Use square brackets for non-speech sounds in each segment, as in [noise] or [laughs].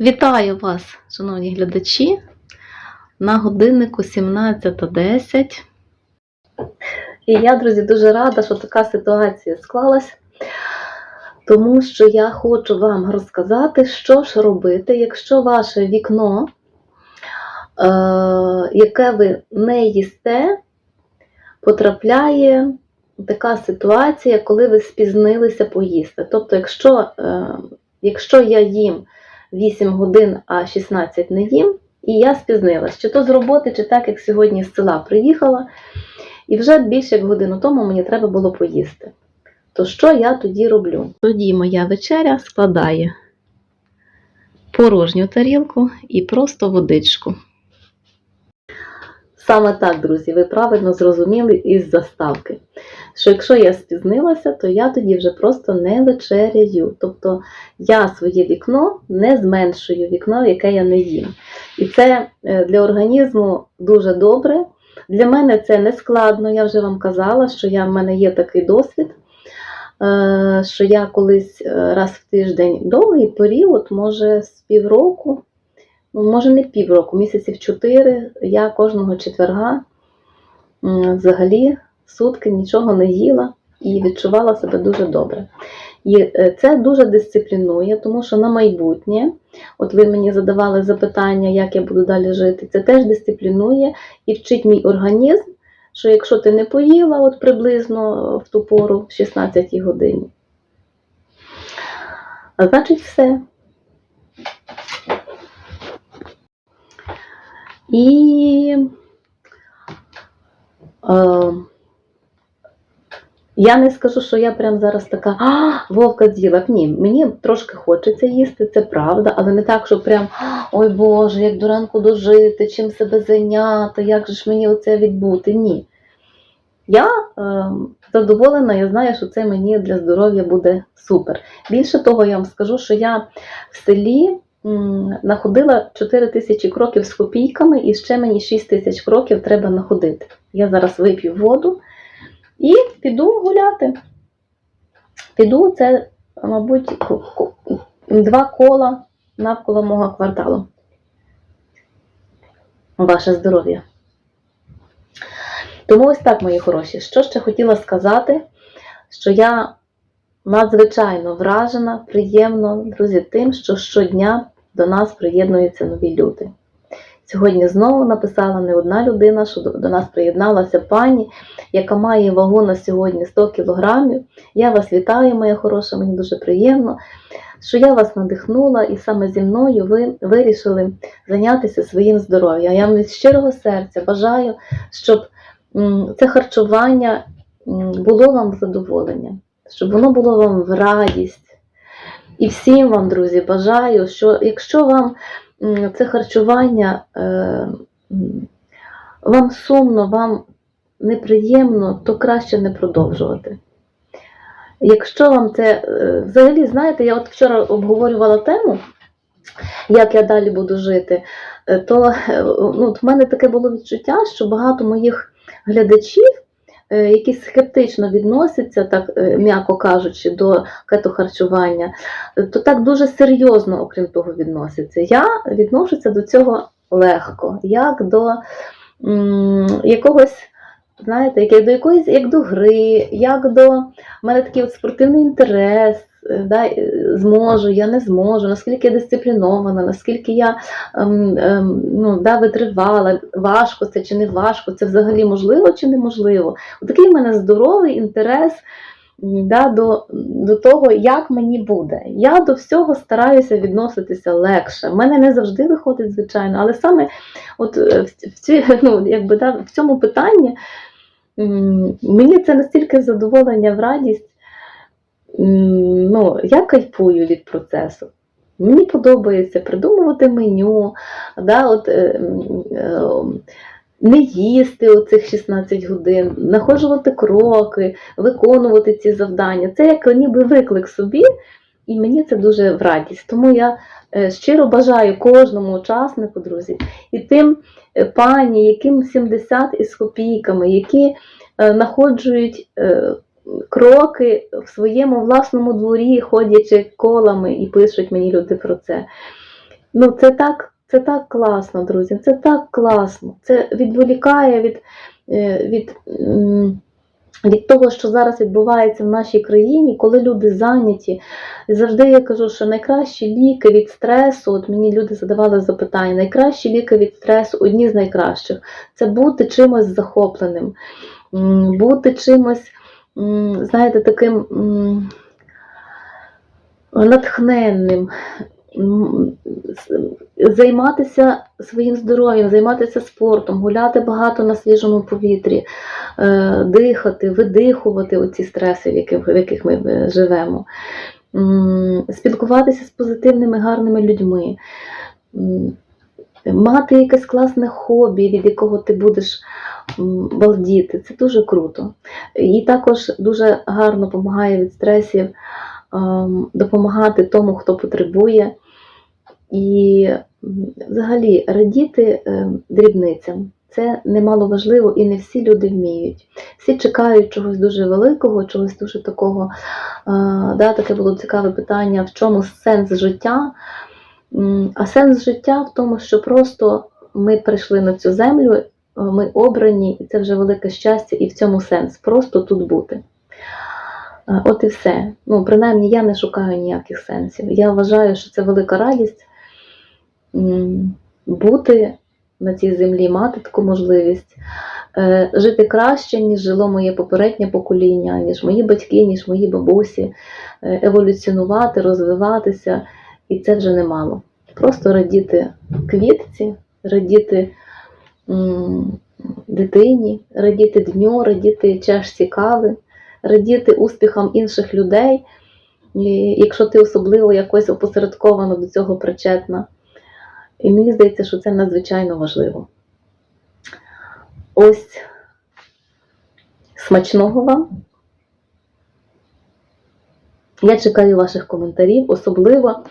Вітаю вас, шановні глядачі. На годиннику 17.10. І я, друзі, дуже рада, що така ситуація склалась, тому що я хочу вам розказати, що ж робити, якщо ваше вікно, е, яке ви не їсте, потрапляє така ситуація, коли ви спізнилися поїсти. Тобто, якщо, е, якщо я їм 8 годин, а 16 не їм, і я спізнилась, чи то з роботи, чи так, як сьогодні з села приїхала, і вже більше як годину тому мені треба було поїсти. То що я тоді роблю? Тоді моя вечеря складає порожню тарілку і просто водичку. Саме так, друзі, ви правильно зрозуміли із заставки, що якщо я спізнилася, то я тоді вже просто не вечеряю. Тобто я своє вікно не зменшую вікно, яке я не їм. І це е, для організму дуже добре. Для мене це не складно, я вже вам казала, що я, в мене є такий досвід, е, що я колись е, раз в тиждень довгий період, може з півроку, може не півроку, місяців чотири, я кожного четверга взагалі сутки нічого не їла і відчувала себе дуже добре. І е, це дуже дисциплінує, тому що на майбутнє, от ви мені задавали запитання, як я буду далі жити, це теж дисциплінує і вчить мій організм, що якщо ти не поїла от приблизно в ту пору, в 16 годині, а значить все. І е, я не скажу, що я прям зараз така а, вовка з'їла. Ні, мені трошки хочеться їсти, це правда, але не так, що прям ой Боже, як до ранку дожити, чим себе зайняти, як же ж мені оце відбути? Ні. Я е, задоволена, я знаю, що це мені для здоров'я буде супер. Більше того, я вам скажу, що я в селі находила 4 тисячі кроків з копійками, і ще мені 6 тисяч кроків треба находити. Я зараз вип'ю воду і піду гуляти. Піду це, мабуть, два кола навколо мого кварталу. Ваше здоров'я. Тому ось так, мої хороші. Що ще хотіла сказати, що я надзвичайно вражена, приємно, друзі, тим, що щодня до нас приєднуються нові люди. Сьогодні знову написала не одна людина, що до нас приєдналася пані, яка має вагу на сьогодні 100 кілограмів. Я вас вітаю, моя хороша, мені дуже приємно, що я вас надихнула, і саме зі мною ви вирішили зайнятися своїм здоров'ям. Я вам від щирого серця бажаю, щоб це харчування було вам в задоволення, щоб воно було вам в радість. І всім вам, друзі, бажаю, що якщо вам це харчування е, вам сумно, вам неприємно, то краще не продовжувати. Якщо вам це е, взагалі, знаєте, я от вчора обговорювала тему, як я далі буду жити, е, то ну, в мене таке було відчуття, що багато моїх глядачів, які скептично відносяться, так е, м'яко кажучи, до кетохарчування, е, то так дуже серйозно, окрім того, відносяться. Я відношуся до цього легко, як до м, якогось. Знаєте, як до якоїсь, як до гри, як до в мене такий от спортивний інтерес, е, да, е, зможу, я не зможу, наскільки я дисциплінована, наскільки я ем, ем, ну, да, витривала, важко це чи не важко, це взагалі можливо чи неможливо. Такий в мене здоровий інтерес да, до, до того, як мені буде. Я до всього стараюся відноситися легше. В мене не завжди виходить, звичайно, але саме от е, в, ці, [laughs] ну, якби, да, в цьому питанні мені це настільки задоволення в радість. Ну, я кайфую від процесу. Мені подобається придумувати меню, да, от, е, е, не їсти оцих 16 годин, знаходжувати кроки, виконувати ці завдання. Це як ніби виклик собі, і мені це дуже в радість. Тому я е, щиро бажаю кожному учаснику, друзі, і тим е, пані, яким 70 із копійками, які знаходжують е, кроки в своєму власному дворі, ходячи колами, і пишуть мені люди про це. Ну, це так, це так класно, друзі. Це так класно. Це відволікає від, е, від, від того, що зараз відбувається в нашій країні, коли люди зайняті. Завжди я кажу, що найкращі ліки від стресу, от мені люди задавали запитання, найкращі ліки від стресу, одні з найкращих, це бути чимось захопленим, бути чимось, знаєте, таким. натхненним, займатися своїм здоров'ям, займатися спортом, гуляти багато на свіжому повітрі, е, дихати, видихувати оці стреси, в яких, ми е, живемо, спілкуватися з позитивними, гарними людьми, мати якесь класне хобі, від якого ти будеш балдіти. Це дуже круто. І також дуже гарно допомагає від стресів ем, допомагати тому, хто потребує, і взагалі радіти ем, дрібницям. Це немало важливо і не всі люди вміють. Всі чекають чогось дуже великого, чогось дуже такого. е, да, таке було цікаве питання, в чому сенс життя. А сенс життя в тому, що просто ми прийшли на цю землю, ми обрані, і це вже велике щастя, і в цьому сенс просто тут бути. Е, От і все. Ну, принаймні, я не шукаю ніяких сенсів. Я вважаю, що це велика радість бути на цій землі, мати таку можливість е, жити краще, ніж жило моє попереднє покоління, ніж мої батьки, ніж мої бабусі, е, еволюціонувати, розвиватися, і це вже немало. Просто радіти квітці, радіти дитині, радіти дню, радіти чашці кави, радіти успіхам інших людей, якщо ти особливо якось опосередковано до цього причетна. І мені здається, що це надзвичайно важливо. Ось смачного вам. Я чекаю ваших коментарів, особливо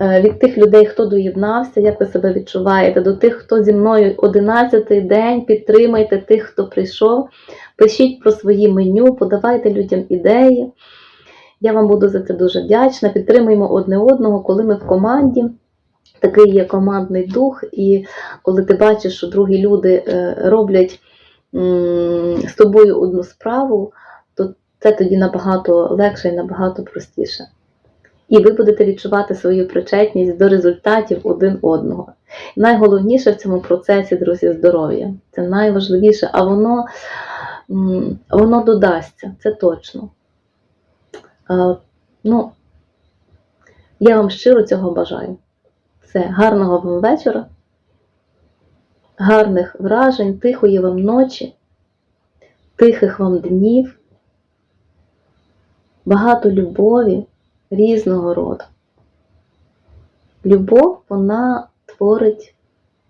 від тих людей, хто доєднався, як ви себе відчуваєте, до тих, хто зі мною 11-й день, підтримайте тих, хто прийшов. Пишіть про свої меню, подавайте людям ідеї. Я вам буду за це дуже вдячна. Підтримуємо одне одного, коли ми в команді. Такий є командний дух, і коли ти бачиш, що другі люди е, роблять з тобою одну справу, то це тоді набагато легше і набагато простіше. І ви будете відчувати свою причетність до результатів один одного. Найголовніше в цьому процесі, друзі, здоров'я. Це найважливіше, а воно, воно додасться, це точно. Ну, я вам щиро цього бажаю. Все, гарного вам вечора, гарних вражень, тихої вам ночі, тихих вам днів, багато любові різного роду. Любов, вона творить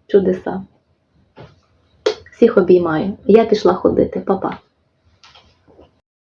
чудеса. Всіх обіймаю. Я пішла ходити, Па-па.